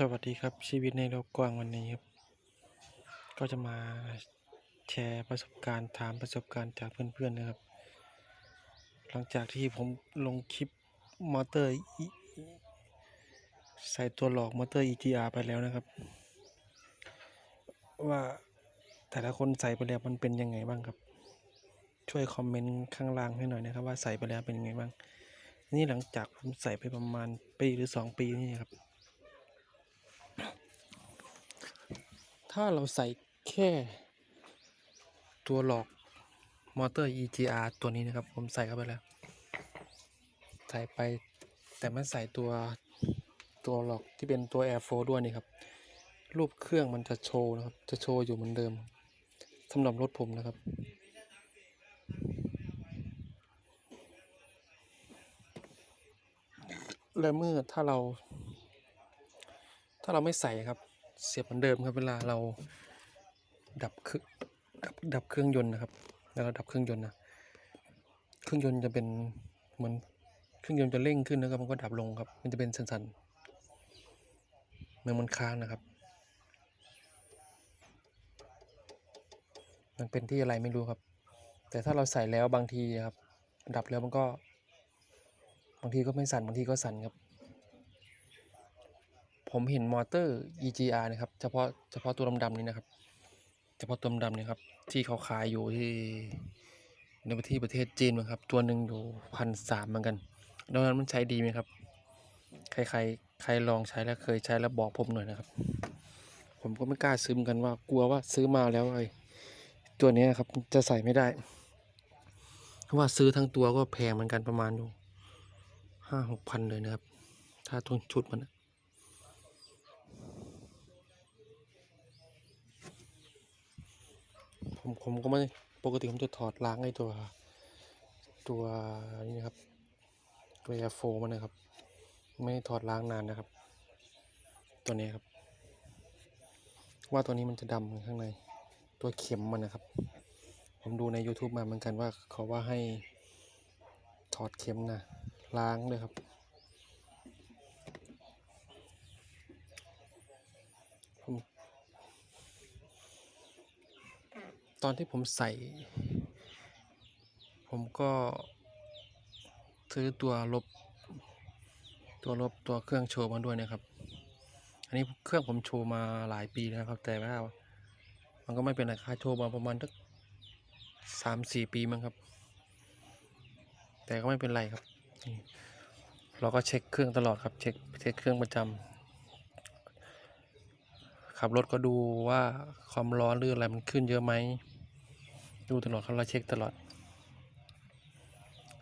สวัสดีครับชีวิตในโลกกว้างวันนี้ครับ ก็จะมาแชร์ประสบการณ์ถามประสบการณ์จากเพื่อนๆนะครับ หลังจากที่ผมลงคลิปมอเตอร์ใส่ตัวหลอกมอเตอร์ EGR ไปแล้วนะครับ ว่าแต่ละคนใส่ไปแล้วมันเป็นยังไงบ้างครับ ช่วยคอมเมนต์ข้างล่างให้หน่อยนะครับ ว่าใส่ไปแล้วเป็นยังไงบ้าง นี่หลังจากผมใส่ไปประมาณปีหรือสองปีนี่ครับ ถ้าเราใส่แค่ตัวหลอกมอเตอร์ EGR ตัวนี้นะครับ ผมใส่เข้าไปแล้ว ใส่ไปแต่ไม่ใส่ตัวตัวหลอกที่เป็นตัว Air 4ด้วยนี่ครับ รูปเครื่องมันจะโชว์นะครับ จะโชว์อยู่เหมือนเดิมสำหรับรถผมนะครับและเมื่อถ้าเรา ถ้าเราไม่ใส่ครับ เสียบเหมือนเดิมครับเวลาเราดับเครื่องดับดับเครื่องยนต์นะครับแล้วเราดับเครื่องยนต์นะเครื่องยนต์จะเป็นเหมือนเครื่องยนต์จะเร่งขึ้นแล้วก็มันก็ดับลงครับ มันจะเป็นสันๆเหมือนมันค้างนะครับ มันเป็นที่อะไรไม่รู้ครับ แต่ถ้าเราใส่แล้วบางทีครับ ดับแล้วมันก็ บางทีก็ไม่สั่นบางทีก็สั่นครับ ผมเห็นมอเตอร์ EGR นะครับ เฉพาะเฉพาะตัวดำๆนี้นะครับ เฉพาะตัวดำๆเนี่ยครับ ที่เขาขายอยู่ที่ในประเทศประเทศจีนนะครับ ตัวหนึ่งอยู่พันสามเหมือนกันดังนั้นมันใช้ดีไหมครับ ใครใครใครลองใช้แล้วเคยใช้แล้วบอกผมหน่อยนะครับ ผมก็ไม่กล้าซื้อมกันว่ากลัวว่าซื้อมาแล้วไอ้ตัวเนี้ยครับจะใส่ไม่ได้เพราะว่าซื้อทั้งตัวก็แพงเหมือนกันประมาณอยู่ห้าหกพันเลยนะครับ ถ้าทุนชุดมันอะ ผมผมก็ไม่ปกติผมจะถอดล้างไอ้ตัว ตัวนี้นะครับ ตัวแอร์โฟมันนะครับ ไม่ถอดล้างนานนะครับ ตัวนี้ครับ ว่าตัวนี้มันจะดำข้างใน ตัวเข็มมันนะครับ ผมดูใน YouTube มาเหมือนกันว่าเขาว่าให้ถอดเข็มนะล้างเลยครับ ผมต อนที่ผมใส่ ผมก็ซื้อตัวลบ ตัวลบตัวเครื่องโชว์มาด้วยนะครับ อันนี้เครื่องผมโชว์มาหลายปีแล้วครับ แต่ว่ามันก็ไม่เป็นไรค่าโชว์มาประมาณสักสามสี่ปีมั้งครับ แต่ก็ไม่เป็นไรครับ เราก็เช็คเครื่องตลอดครับ เช็คเช็คเครื่องประจำขับรถก็ดูว่าความร้อนหรืออะไรมันขึ้นเยอะไหม ดูตลอดครับเราเช็คตลอด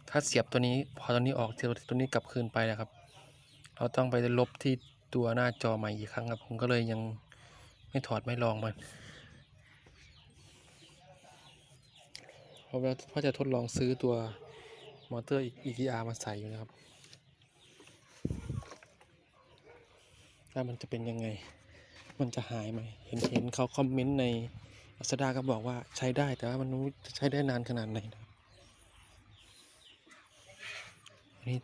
ถ้าเสียบตัวนี้พอตัวนี้ออกเสียบตัวนี้กลับคืนไปนะครับ เราต้องไปลบที่ตัวหน้าจอใหม่อีกครั้งครับ ผมก็เลยยังไม่ถอดไม่ลองมันเพราะว่าเพราจะทดลองซื้อตัวมอเตอร์ EGR มาใส่อยู่นะครับว่ามันจะเป็นยังไง มันจะหายไหม เห็นเห็นเขาคอมเมนต์ใน อัสดาก็บอกว่าใช้ได้แต่ว่ามันรู้จะใช้ได้นานขนาดไหนนะครับอันนี้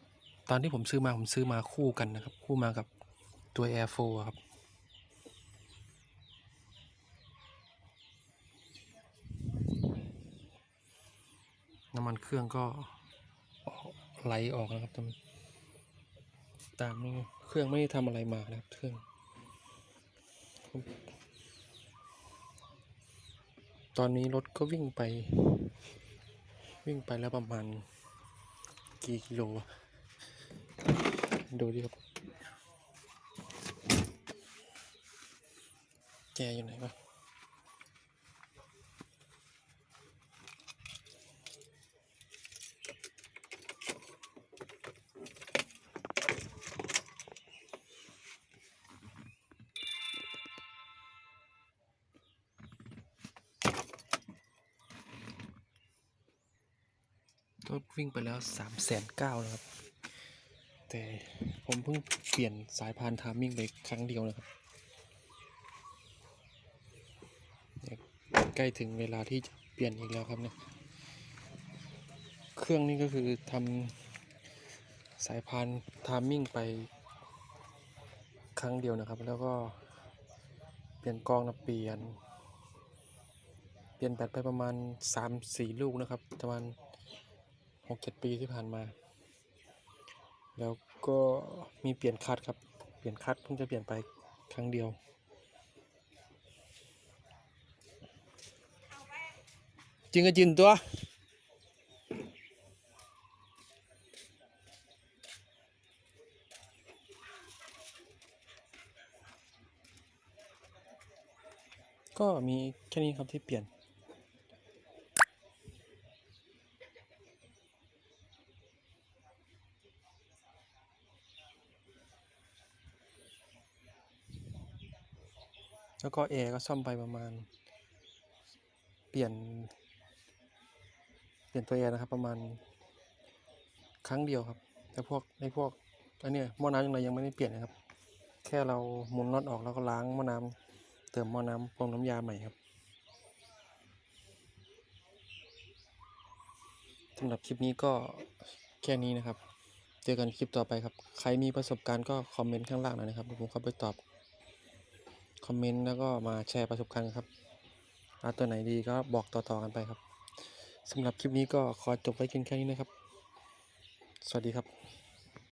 ตอนที่ผมซื้อมาผมซื้อมาคู่กันนะครับ คู่มากับตัว Air 4ครับน้ำมันเครื่องก็ไหลออกนะครับ ตามตามนี้เครื่องไม่ได้ทำอะไรมานะครับเครื่อง ตอนนี้รถก็วิ่งไป วิ่งไปแล้วประมาณกี่กิโล ดูดิครับ แกอยู่ไหนวะ รถวิ่งไปแล้วสามแสนเก้านะครับ แต่ผมเพิ่งเปลี่ยนสายพานทามมิ่งไปครั้งเดียวนะครับ ใกล้ถึงเวลาที่จะเปลี่ยนอีกแล้วครับเนี่ย เครื่องนี้ก็คือทำสายพานทามมิ่งไปครั้งเดียวนะครับ แล้วก็เปลี่ยนกองนะเปลี่ยน เปลี่ยนแบตไปประมาณสามสี่ลูกนะครับประมาณ หกเจ็ดปีที่ผ่านมา แล้วก็มีเปลี่ยนคัดครับ เปลี่ยนคัดเพิ่งจะเปลี่ยนไปครั้งเดียว จริงก็จริงตัวก็มีแค่นี้ครับที่เปลี่ยน แล้วก็แอร์ก็ซ่อมไปประมาณ เปลี่ยน เปลี่ยนตัวแอร์นะครับ ประมาณครั้งเดียวครับแต่พวกในพวกอันนี้หม้อน้ำยังไงยังไม่ได้เปลี่ยนนะครับ แค่เราหมุนน็อตออกแล้วก็ล้างหม้อน้ำเติมหม้อน้ำปรุงน้ำยาใหม่ครับสำหรับคลิปนี้ก็แค่นี้นะครับ เจอกันคลิปต่อไปครับ ใครมีประสบการณ์ก็คอมเมนต์ข้างล่างหน่อยนะครับผมเข้าไปตอบ คอมเมนต์แล้วก็มาแชร์ประสบการณ์ครับอาตัวไหนดีก็บอกต่อๆกันไปครับสำหรับคลิปนี้ก็ขอจบไว้เพียงแค่นี้นะครับ สวัสดีครับ